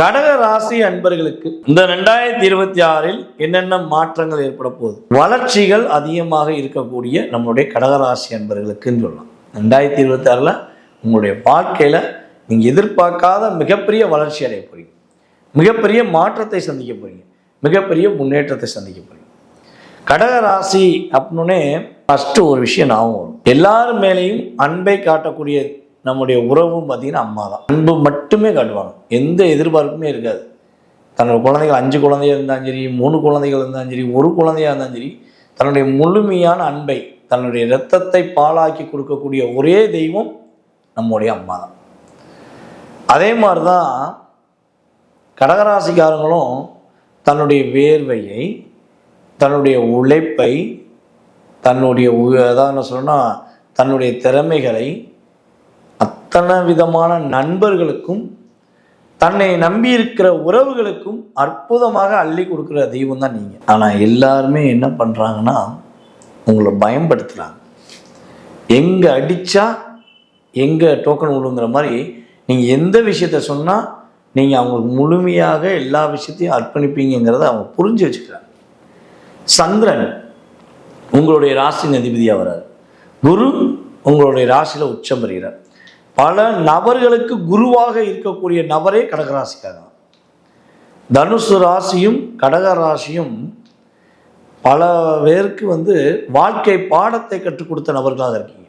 கடக ராசி அன்பர்களுக்கு இந்த ரெண்டாயிரத்தி இருபத்தி ஆறில் என்னென்ன மாற்றங்கள் ஏற்பட போகுது? வளர்ச்சிகள் அதிகமாக இருக்கக்கூடிய நம்மளுடைய கடகராசி அன்பர்களுக்குன்னு சொல்லலாம். ரெண்டாயிரத்தி இருபத்தி ஆறில் உங்களுடைய வாழ்க்கையில் நீங்கள் எதிர்பார்க்காத மிகப்பெரிய வளர்ச்சி அடைய போறீங்க. மிகப்பெரிய மாற்றத்தை சந்திக்க போறீங்க. மிகப்பெரிய முன்னேற்றத்தை சந்திக்க போறீங்க. கடக ராசி அப்படின்னே ஃபஸ்ட்டு ஒரு விஷயம் ஞாபகம் வரும். எல்லாரும் மேலேயும் அன்பை காட்டக்கூடிய நம்முடைய உறவும் பார்த்திங்கன்னா அம்மா தான் அன்பு மட்டுமே காட்டுவாங்க. எந்த எதிர்பார்ப்புமே இருக்காது. தன்னோட குழந்தைகள் அஞ்சு குழந்தையா இருந்தாலும் சரி மூணு குழந்தைகள் இருந்தாலும் சரி ஒரு குழந்தையா இருந்தாலும் சரி தன்னுடைய முழுமையான அன்பை தன்னுடைய இரத்தத்தை பாலாக்கி கொடுக்கக்கூடிய ஒரே தெய்வம் நம்முடைய அம்மா தான் அதே மாதிரி தான் கடகராசிக்காரங்களும் தன்னுடைய வேர்வையை தன்னுடைய உழைப்பை தன்னுடைய உ- என்ன சொல்லணும்னா தன்னுடைய திறமைகளை அத்தனை விதமான நண்பர்களுக்கும் தன்னை நம்பி இருக்கிற உறவுகளுக்கும் அற்புதமாக அள்ளி கொடுக்குற தெய்வம் தான் நீங்கள் ஆனால் எல்லாருமே என்ன பண்ணுறாங்கன்னா உங்களை பயன்படுத்துகிறாங்க எங்கே அடித்தா எங்கே டோக்கன் விழுங்குற மாதிரி நீங்கள் எந்த விஷயத்த சொன்னால் நீங்கள் அவங்களுக்கு முழுமையாக எல்லா விஷயத்தையும் அர்ப்பணிப்பீங்கிறத அவங்க புரிஞ்சு வச்சுக்கிறாங்க. சந்திரன் உங்களுடைய ராசி அதிபதியாக வரார் குரு உங்களுடைய ராசியில் உச்சம் பெறுகிறார். பல நபர்களுக்கு குருவாக இருக்கக்கூடிய நபரே கடகராசிக்காரன். தனுசு ராசியும் கடக ராசியும் பல பேருக்கு வந்து வாழ்க்கை பாடத்தை கற்றுக் கொடுத்த நபர்களாக இருக்கீங்க.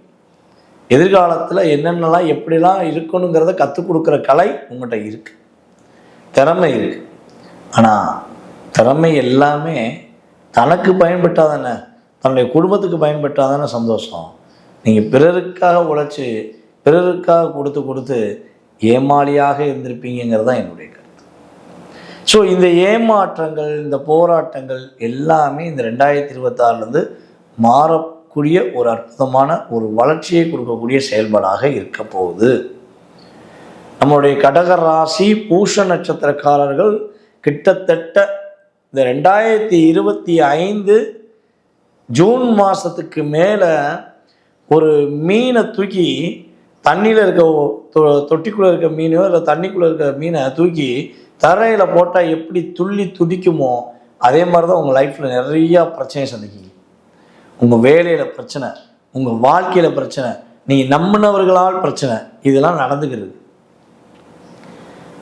எதிர்காலத்தில் என்னென்னலாம் எப்படிலாம் இருக்கணுங்கிறத கற்றுக் கொடுக்குற கலை உங்கள்கிட்ட இருக்கு. திறமை இருக்கு. ஆனால் திறமை எல்லாமே தனக்கு பயன்பட்டால் தானே? தன்னுடைய குடும்பத்துக்கு பயன்பட்டால் தானே சந்தோஷம்? நீங்கள் பிறருக்காக உழைச்சி பிறருக்காக கொடுத்து கொடுத்து ஏமாளியாக இருந்திருப்பீங்கிறது தான் என்னுடைய கருத்து. ஸோ இந்த ஏமாற்றங்கள் இந்த போராட்டங்கள் எல்லாமே இந்த ரெண்டாயிரத்தி இருபத்தாறுலேருந்து மாறக்கூடிய ஒரு அற்புதமான ஒரு வளர்ச்சியை கொடுக்கக்கூடிய செயல்பாடாக இருக்க போகுது. நம்மளுடைய கடக ராசி பூஷ நட்சத்திரக்காரர்கள் கிட்டத்தட்ட இந்த ரெண்டாயிரத்தி இருபத்தி ஐந்து ஜூன் மாதத்துக்கு மேலே ஒரு மீனை தூக்கி தண்ணியில் இருக்க தொ- தொட்டிக்குள்ளே இருக்க மீனோ இல்லை தண்ணிக்குள்ளே இருக்க மீனை தூக்கி தரையில் போட்டால் எப்படி துள்ளி துடிக்குமோ அதே மாதிரி தான் உங்கள் லைஃப்பில் நிறையா பிரச்சனையை சந்திக்கிங்க உங்கள் வேலையில் பிரச்சனை உங்கள் வாழ்க்கையில் பிரச்சனை நீங்கள் நம்பினவர்களால் பிரச்சனை இதெல்லாம் நடந்துக்கிறது.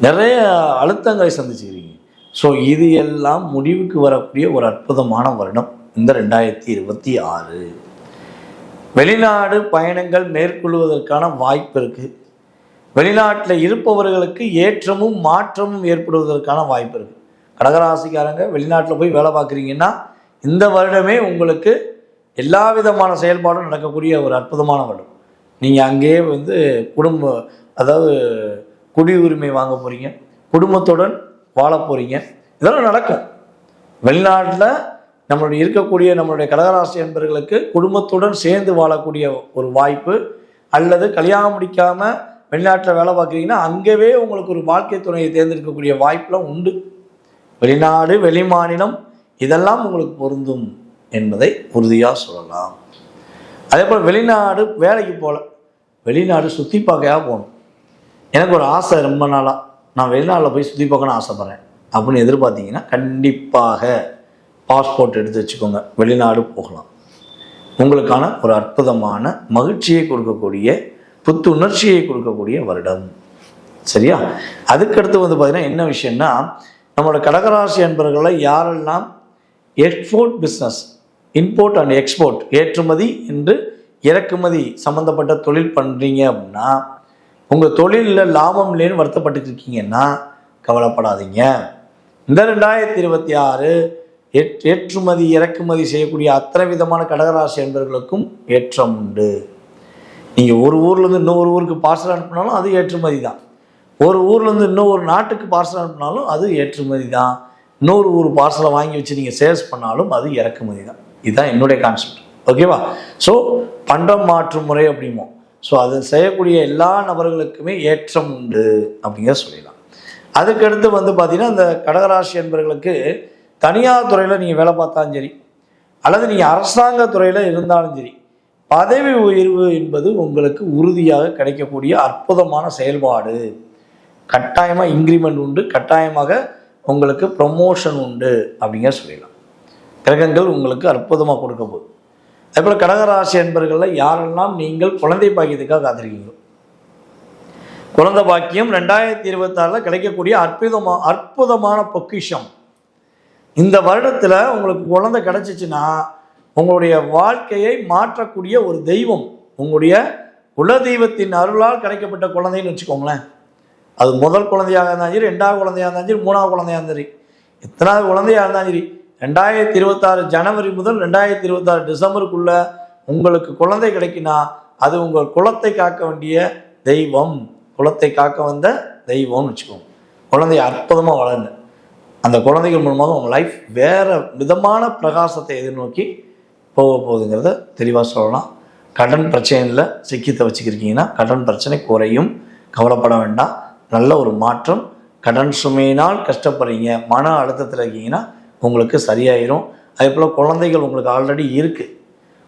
நிறைய அழுத்தங்களை சந்திச்சுக்கிறீங்க. ஸோ இது எல்லாம் முடிவுக்கு வரக்கூடிய ஒரு அற்புதமான வருடம் இந்த ரெண்டாயிரத்தி இருபத்தி ஆறு. வெளிநாடு பயணங்கள் மேற்கொள்வதற்கான வாய்ப்பு இருக்குது வெளிநாட்டில் இருப்பவர்களுக்கு ஏற்றமும் மாற்றமும் ஏற்படுவதற்கான வாய்ப்பு இருக்குது கடகராசிக்காரங்க வெளிநாட்டில் போய் வேலை பார்க்குறீங்கன்னா இந்த வருடமே உங்களுக்கு எல்லா விதமான செயல்பாடும் நடக்கக்கூடிய ஒரு அற்புதமான வருடம். நீங்கள் அங்கேயே வந்து குடும்ப அதாவது குடியுரிமை வாங்க போகிறீங்க குடும்பத்துடன் வாழ போகிறீங்க இதெல்லாம் நடக்கும். வெளிநாட்டில் நம்மளுடைய இருக்கக்கூடிய நம்மளுடைய கடகராசி என்பர்களுக்கு குடும்பத்துடன் சேர்ந்து வாழக்கூடிய ஒரு வாய்ப்பு அல்லது கல்யாணம் முடிக்காமல் வெளிநாட்டில் வேலை பார்க்குறீங்கன்னா அங்கேவே உங்களுக்கு ஒரு வாழ்க்கை துணையை தேர்ந்தெடுக்கக்கூடிய வாய்ப்புலாம் உண்டு. வெளிநாடு வெளிமாநிலம் இதெல்லாம் உங்களுக்கு பொருந்தும் என்பதை உறுதியாக சொல்லலாம். அதே போல் வெளிநாடு வேலைக்கு போகல வெளிநாடு சுற்றி பார்க்கையாக போகணும். எனக்கு ஒரு ஆசை ரொம்ப நாளாக நான் வெளிநாட்டில் போய் சுற்றி பார்க்கணும்னு ஆசைப்பட்றேன். அப்படின்னு எதிர்பார்த்தீங்கன்னா கண்டிப்பாக பாஸ்போர்ட் எடுத்து வச்சுக்கோங்க. வெளிநாடு போகலாம். உங்களுக்கான ஒரு அற்புதமான மகிழ்ச்சியை கொடுக்கக்கூடிய புத்துணர்ச்சியை கொடுக்கக்கூடிய வருடம். சரியா? அதுக்கடுத்து வந்து பார்த்தீங்கன்னா என்ன விஷயம்னா நம்மளோட கடகராசி அன்பர்களை யாரெல்லாம் export business import and export ஏற்றுமதி என்று இறக்குமதி சம்மந்தப்பட்ட தொழில் பண்ணுறீங்க அப்படின்னா உங்கள் தொழிலில் லாபம் இல்லைன்னு வருத்தப்பட்டு இருக்கீங்கன்னா கவலைப்படாதீங்க. இந்த ரெண்டாயிரத்தி இருபத்தி ஆறு ஏற்றுமதி இறக்குமதி செய்யக்கூடிய அத்தனை விதமான கடகராசி என்பவர்களுக்கும் ஏற்றம் உண்டு. நீங்கள் ஒரு ஊர்லேருந்து இன்னொரு ஊருக்கு பார்சல் அனுப்பினாலும் அது ஏற்றுமதி தான். ஒரு ஊர்லேருந்து இன்னொரு நாட்டுக்கு பார்சல் அனுப்பினாலும் அது ஏற்றுமதி தான். இன்னொரு ஊர் பார்சலை வாங்கி வச்சு நீங்கள் சேல்ஸ் பண்ணாலும் அது இறக்குமதி தான். இதுதான் என்னுடைய கான்செப்ட் ஓகேவா ஸோ பண்டம் மாற்று முறை அப்படிமோ. ஸோ அது செய்யக்கூடிய எல்லா நபர்களுக்குமே ஏற்றம் உண்டு அப்படிங்கிறத சொல்லிடலாம். அதுக்கடுத்து வந்து பார்த்திங்கன்னா இந்த கடகராசி என்பவர்களுக்கு தனியார் துறையில் நீங்கள் வேலை பார்த்தாலும் சரி அல்லது நீங்கள் அரசாங்க துறையில் இருந்தாலும் சரி பதவி உயர்வு என்பது உங்களுக்கு உறுதியாக கிடைக்கக்கூடிய அற்புதமான செயல்பாடு. கட்டாயமாக இன்க்ரிமெண்ட் உண்டு கட்டாயமாக உங்களுக்கு ப்ரொமோஷன் உண்டு அப்படிங்க சொல்லிடலாம். கிரகங்கள் உங்களுக்கு அற்புதமாக கொடுக்க போகுது. அதே போல் கடகராசி என்பர்களில் யாரெல்லாம் நீங்கள் குழந்தை பாக்கியத்துக்காக காத்திருக்கீங்களோ? குழந்தை பாக்கியம் ரெண்டாயிரத்தி இருபத்தாறில் கிடைக்கக்கூடிய அற்புதமாக அற்புதமான பொக்கிஷம். இந்த வருடத்தில் உங்களுக்கு குழந்தை கிடச்சிச்சின்னா உங்களுடைய வாழ்க்கையை மாற்றக்கூடிய ஒரு தெய்வம் உங்களுடைய குல தெய்வத்தின் அருளால் கிடைக்கப்பட்ட குழந்தைன்னு வச்சுக்கோங்களேன். அது முதல் குழந்தையாக இருந்தாலும் சரி ரெண்டாவது குழந்தையாக இருந்தாலும் சரி மூணாவது குழந்தையாக இருந்தாலும் சரி எத்தனாவது குழந்தையாக இருந்தாலும் சரி ரெண்டாயிரத்தி இருபத்தாறு ஜனவரி முதல் ரெண்டாயிரத்தி இருபத்தாறு டிசம்பருக்குள்ள உங்களுக்கு குழந்தை கிடைக்குன்னா அது உங்கள் குலத்தை காக்க வேண்டிய தெய்வம். குலத்தை காக்க வந்த தெய்வம்னு வச்சுக்கோங்க. குழந்தைய அற்புதமாக வளருங்க. அந்த குழந்தைகள் மூலமாக உங்கள் லைஃப் வேறு விதமான பிரகாசத்தை எதிர்நோக்கி போக போகுதுங்கிறத தெளிவாக சொல்லலாம். கடன் பிரச்சனையில் சிக்கி வச்சுக்கிருக்கீங்கன்னா கடன் பிரச்சனை குறையும். கவலைப்பட வேண்டாம். நல்ல ஒரு மாற்றம். கடன் சுமையினால் கஷ்டப்படுறீங்க. மன அழுத்தத்தில் இருக்கீங்கன்னா உங்களுக்கு சரியாயிரும். அதே போல் குழந்தைகள் உங்களுக்கு ஆல்ரெடி இருக்குது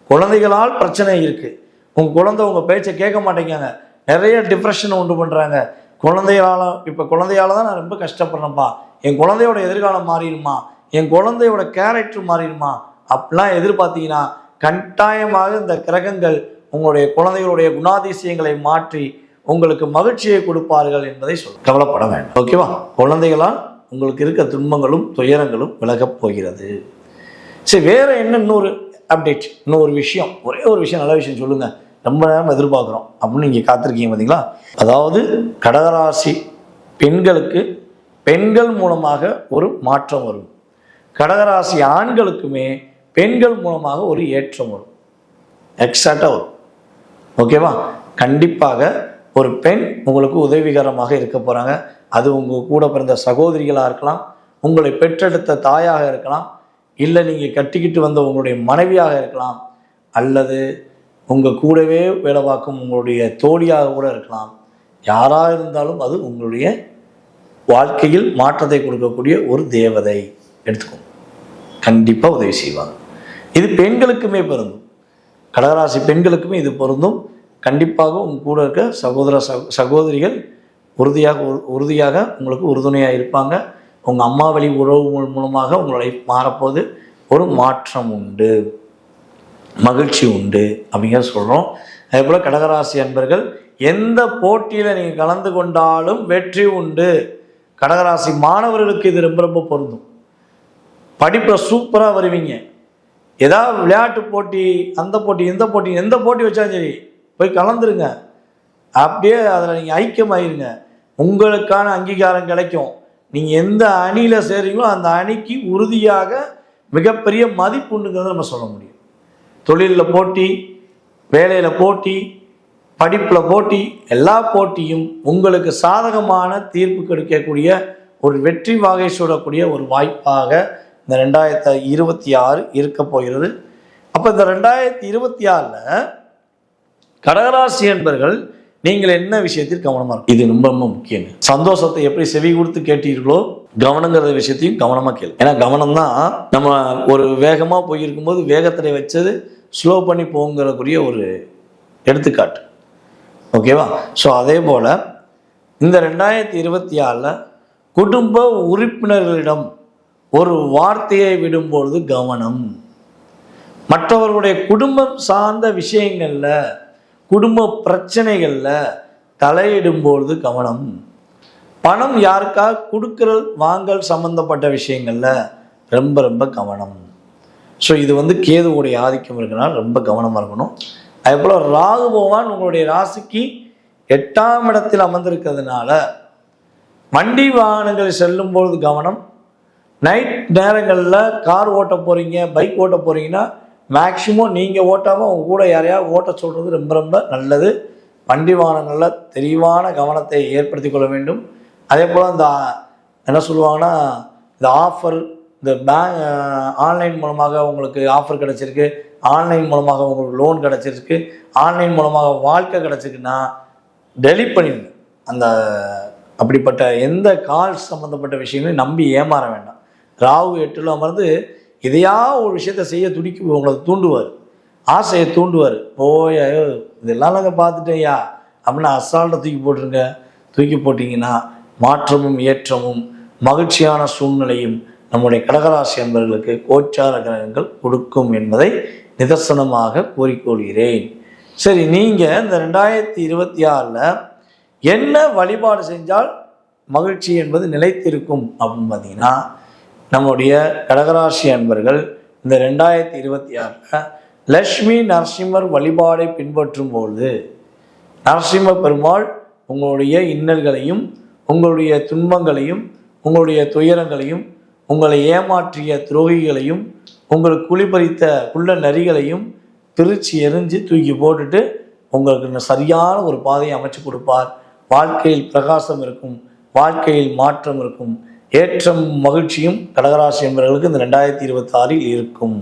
குழந்தைகளால் பிரச்சனை இருக்குது உங்கள் குழந்தை உங்கள் பேச்சை கேட்க மாட்டேங்காங்க நிறைய டிப்ரெஷனை உண்டு பண்ணுறாங்க குழந்தையால் இப்போ குழந்தையால் தான் நான் ரொம்ப கஷ்டப்படுறேன்ப்பா. என் குழந்தையோட எதிர்காலம் மாறிடுமா? என் குழந்தையோட கேரக்டர் மாறிடுமா? அப்படிலாம் எதிர்பார்த்தீங்கன்னா கட்டாயமாக இந்த கிரகங்கள் உங்களுடைய குழந்தைகளுடைய குணாதிசயங்களை மாற்றி உங்களுக்கு மகிழ்ச்சியை கொடுப்பார்கள் என்பதை சொல் கவலைப்பட வேண்டும். ஓகேவா குழந்தைகளால் உங்களுக்கு இருக்க துன்பங்களும் துயரங்களும் விலகப் போகிறது. சரி வேற என்ன இன்னொரு அப்டேட் இன்னொரு விஷயம். ஒரே ஒரு விஷயம் நல்ல விஷயம் சொல்லுங்க. ரொம்ப நேரம் எதிர்பார்க்குறோம். அப்படின்னு நீங்கள் காத்திருக்கீங்க பார்த்தீங்களா அதாவது கடகராசி பெண்களுக்கு பெண்கள் மூலமாக ஒரு மாற்றம் வரும். கடகராசி ஆண்களுக்குமே பெண்கள் மூலமாக ஒரு ஏற்றம் வரும். எக்ஸாக்டாக வரும். ஓகேவா கண்டிப்பாக ஒரு பெண் உங்களுக்கு உதவிகரமாக இருக்க போகிறாங்க அது உங்கள் கூட பிறந்த சகோதரிகளாக இருக்கலாம் உங்களை பெற்றெடுத்த தாயாக இருக்கலாம் இல்லை நீங்கள் கட்டிக்கிட்டு வந்த உங்களுடைய மனைவியாக இருக்கலாம் அல்லது உங்கள் கூடவே வேலை பார்க்கும் உங்களுடைய தோழியாக கூட இருக்கலாம். யாராக இருந்தாலும் அது உங்களுடைய வாழ்க்கையில் மாற்றத்தை கொடுக்கக்கூடிய ஒரு தேவதை. எடுத்துக்கோங்க. கண்டிப்பாக உதவி செய்வாங்க. இது பெண்களுக்குமே பொருந்தும். கடகராசி பெண்களுக்குமே இது பொருந்தும். கண்டிப்பாக உங்க கூட இருக்க சகோதர சகோதரிகள் உறுதியாக உறுதியாக உங்களுக்கு உறுதுணையாக இருப்பாங்க. உங்கள் அம்மா வழி உறவு மூலமாக உங்களை மாறப்போது ஒரு மாற்றம் உண்டு. மகிழ்ச்சி உண்டு அப்படிங்கிற சொல்கிறோம் அதே போல் கடகராசி அன்பர்கள் எந்த போட்டியில் நீங்கள் கலந்து கொண்டாலும் வெற்றி உண்டு. கடகராசி மாணவர்களுக்கு இது ரொம்ப ரொம்ப பொருந்தும். படிப்பில் சூப்பராக வருவீங்க. ஏதாவது விளையாட்டு போட்டி அந்த போட்டி இந்த போட்டி எந்த போட்டி வச்சாலும் சரி போய் கலந்துருங்க. அப்படியே அதில் நீங்கள் ஐக்கியமாயிருங்க. உங்களுக்கான அங்கீகாரம் கிடைக்கும். நீங்கள் எந்த அணியில் சேர்றீங்களோ அந்த அணிக்கு உறுதியாக மிகப்பெரிய மதிப்புண்டுங்கிறத நம்ம சொல்ல முடியும். தொழிலில் போட்டி வேலையில் போட்டி படிப்பில் போட்டி எல்லா போட்டியும் உங்களுக்கு சாதகமான தீர்ப்பு கிடைக்கக்கூடிய ஒரு வெற்றி வாகை சூடக்கூடிய ஒரு வாய்ப்பாக இந்த ரெண்டாயிரத்தி இருபத்தி ஆறு இருக்க போகிறது. அப்போ இந்த ரெண்டாயிரத்தி இருபத்தி ஆறில் கடகராசி என்பர்கள் நீங்கள் என்ன விஷயத்தில் கவனமாக இருக்கும் இது ரொம்ப ரொம்ப முக்கியங்க. சந்தோஷத்தை எப்படி செவி கொடுத்து கேட்டீர்களோ கவனங்கிற விஷயத்தையும் கவனமாக கேளு. ஏன்னா கவனம் தான் நம்ம ஒரு வேகமாக போயிருக்கும்போது வேகத்தில் வச்சது ஸ்லோ பண்ணி போங்கிறக்குரிய ஒரு எடுத்துக்காட்டு. ஓகேவா? ஸோ அதே போல் இந்த ரெண்டாயிரத்தி இருபத்தி ஆறில் குடும்ப உறுப்பினர்களிடம் ஒரு வார்த்தையை விடும்பொழுது கவனம். மற்றவர்களுடைய குடும்பம் சார்ந்த விஷயங்களில் குடும்ப பிரச்சனைகளில் தலையிடும்பொழுது கவனம். பணம் யாருக்காக கொடுக்கல் வாங்கல் சம்பந்தப்பட்ட விஷயங்களில் ரொம்ப ரொம்ப கவனம். ஸோ இது வந்து கேதுவுடைய ஆதிக்கம் இருக்கனால ரொம்ப கவனமாக இருக்கணும். அதே போல் ராகு பகவான் உங்களுடைய ராசிக்கு எட்டாம் இடத்தில் அமர்ந்திருக்கிறதுனால வண்டி வாகனங்கள் செல்லும்பொழுது கவனம். நைட் நேரங்களில் கார் ஓட்ட போகிறீங்க பைக் ஓட்ட போகிறீங்கன்னா மேக்சிமம் நீங்கள் ஓட்டாமல் உங்க கூட யாரையாவது ஓட்ட சொல்கிறது ரொம்ப ரொம்ப நல்லது. வண்டி வாகனங்களில் தெளிவான கவனத்தை ஏற்படுத்தி கொள்ள வேண்டும். அதே போல் இந்த என்ன சொல்லுவாங்கன்னா இந்த ஆஃபர் இந்த பேங்க் ஆன்லைன் மூலமாக உங்களுக்கு ஆஃபர் கிடச்சிருக்கு. ஆன்லைன் மூலமாக உங்களுக்கு லோன் கிடச்சிருக்கு. ஆன்லைன் மூலமாக வாழ்க்கை கிடச்சிருக்குன்னா டெலிட் பண்ணிடுங்க. அந்த அப்படிப்பட்ட எந்த கால் சம்மந்தப்பட்ட விஷயங்களையும் நம்பி ஏமாற வேண்டாம். ராகு எட்டில் அமர்ந்து எதையா ஒரு விஷயத்தை செய்ய துடிக்க உங்களை தூண்டுவார். ஆசையை தூண்டுவார். போய் ஐயோ இதெல்லாம் நாங்கள் பார்த்துட்டேயா அப்படின்னு அசால்ட்டை தூக்கி போட்டுருங்க. தூக்கி போட்டிங்கன்னா மாற்றமும் ஏற்றமும் மகிழ்ச்சியான சூழ்நிலையும் நம்முடைய கடகராசி அன்பர்களுக்கு கோச்சார கிரகங்கள் கொடுக்கும் என்பதை நிதர்சனமாக கூறிக்கொள்கிறேன். சரி நீங்கள் இந்த ரெண்டாயிரத்தி இருபத்தி ஆறில் என்ன வழிபாடு செஞ்சால் மகிழ்ச்சி என்பது நிலைத்திருக்கும் அப்படின்னு பார்த்தீங்கன்னா நம்முடைய கடகராசி அன்பர்கள் இந்த ரெண்டாயிரத்தி இருபத்தி ஆறில் லக்ஷ்மி நரசிம்மர் வழிபாடை பின்பற்றும் பொழுது நரசிம்ம பெருமாள் உங்களுடைய இன்னல்களையும் உங்களுடைய துன்பங்களையும் உங்களுடைய துயரங்களையும் உங்களை ஏமாற்றிய துரோகிகளையும் உங்களுக்கு குளிப்பறித்த குள்ள நரிகளையும் பிரித்து எரிஞ்சு தூக்கி போட்டுட்டு உங்களுக்கு சரியான ஒரு பாதையை அமைச்சு கொடுப்பார். வாழ்க்கையில் பிரகாசம் இருக்கும் வாழ்க்கையில் மாற்றம் இருக்கும். ஏற்றம் மகிழ்ச்சியும் கடகராசி என்பவர்களுக்கு இந்த ரெண்டாயிரத்தி இருபத்தி ஆறில் இருக்கும்.